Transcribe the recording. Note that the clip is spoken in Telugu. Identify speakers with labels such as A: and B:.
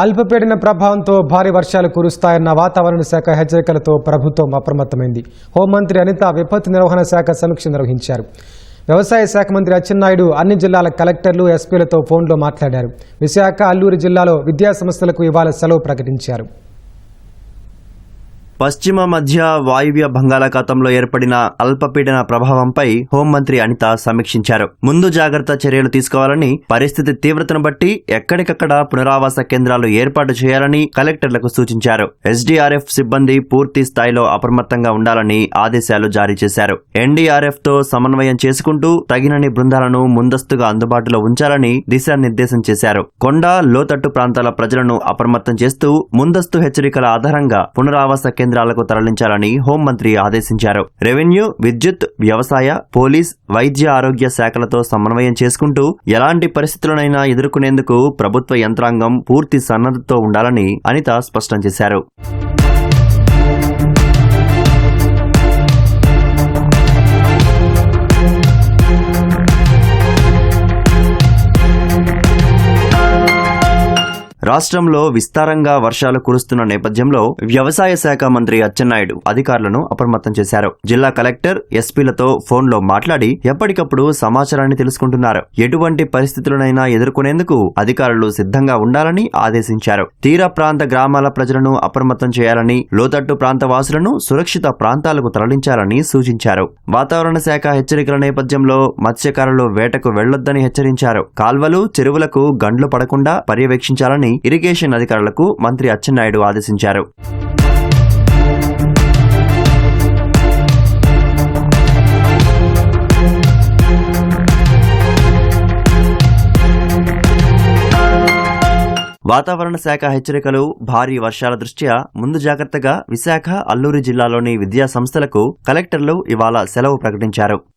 A: అల్పపీడన ప్రభావంతో భారీ వర్షాలు కురుస్తాయన్న వాతావరణ శాఖ హెచ్చరికలతో ప్రభుత్వం అప్రమత్తమైంది. హోంమంత్రి అనిత విపత్తు నిర్వహణ శాఖ సమీక్ష నిర్వహించారు. వ్యవసాయ శాఖ మంత్రి అచ్చెన్నాయుడు అన్ని జిల్లాల కలెక్టర్లు ఎస్పీలతో ఫోన్లో మాట్లాడారు. విశాఖ అల్లూరు జిల్లాలో విద్యాసంస్థలకు ఇవాళ సెలవు ప్రకటించారు.
B: పశ్చిమ మధ్య వాయువ్య బంగాళాఖాతంలో ఏర్పడిన అల్పపీడన ప్రభావంపై హోంమంత్రి అనిత సమీక్షించారు. ముందు జాగ్రత్త చర్యలు తీసుకోవాలని పరిస్థితి తీవ్రతను బట్టి ఎక్కడికక్కడ పునరావాస కేంద్రాలు ఏర్పాటు చేయాలని కలెక్టర్లకు సూచించారు. ఎస్డీఆర్ఎఫ్ సిబ్బంది పూర్తి స్థాయిలో అప్రమత్తంగా ఉండాలని ఆదేశాలు జారీ చేశారు. ఎన్డీఆర్ఎఫ్తో సమన్వయం చేసుకుంటూ తగినన్ని బృందాలను ముందస్తుగా అందుబాటులో ఉంచాలని దిశానిర్దేశం చేశారు. కొండ లోతట్టు ప్రాంతాల ప్రజలను అప్రమత్తం చేస్తూ ముందస్తు హెచ్చరికల ఆధారంగా పునరావాస కేంద్రాలకు తరలించాలని హోంమంత్రి ఆదేశించారు. రెవెన్యూ విద్యుత్ వ్యవసాయ పోలీస్ వైద్య ఆరోగ్య శాఖలతో సమన్వయం చేసుకుంటూ ఎలాంటి పరిస్థితులనైనా ఎదుర్కొనేందుకు ప్రభుత్వ యంత్రాంగం పూర్తి సన్నద్ధతో ఉండాలని అనిత స్పష్టం చేశారు. రాష్ట్రంలో విస్తారంగా వర్షాలు కురుస్తున్న నేపథ్యంలో వ్యవసాయ శాఖ మంత్రి అచ్చెన్నాయుడు అధికారులను అప్రమత్తం చేశారు. జిల్లా కలెక్టర్ ఎస్పీలతో ఫోన్లో మాట్లాడి ఎప్పటికప్పుడు సమాచారాన్ని తెలుసుకుంటున్నారు. ఎటువంటి పరిస్థితులనైనా ఎదుర్కొనేందుకు అధికారులు సిద్ధంగా ఉండాలని ఆదేశించారు. తీర ప్రాంత గ్రామాల ప్రజలను అప్రమత్తం చేయాలని లోతట్టు ప్రాంత వాసులను సురక్షిత ప్రాంతాలకు తరలించాలని సూచించారు. వాతావరణ శాఖ హెచ్చరికల నేపథ్యంలో మత్స్యకారులు వేటకు వెళ్ళొద్దని హెచ్చరించారు. కాల్వలు చెరువులకు గండ్లు పడకుండా పర్యవేక్షించాలని ఇరిగేషన్ అధికారులకు మంత్రి అచ్చెన్నాయుడు ఆదేశించారు. వాతావరణ శాఖ హెచ్చరికలు భారీ వర్షాల దృష్ట్యా ముందు జాగ్రత్తగా విశాఖ అల్లూరి జిల్లాలోని విద్యా సంస్థలకు కలెక్టర్లు ఇవాళ సెలవు ప్రకటించారు.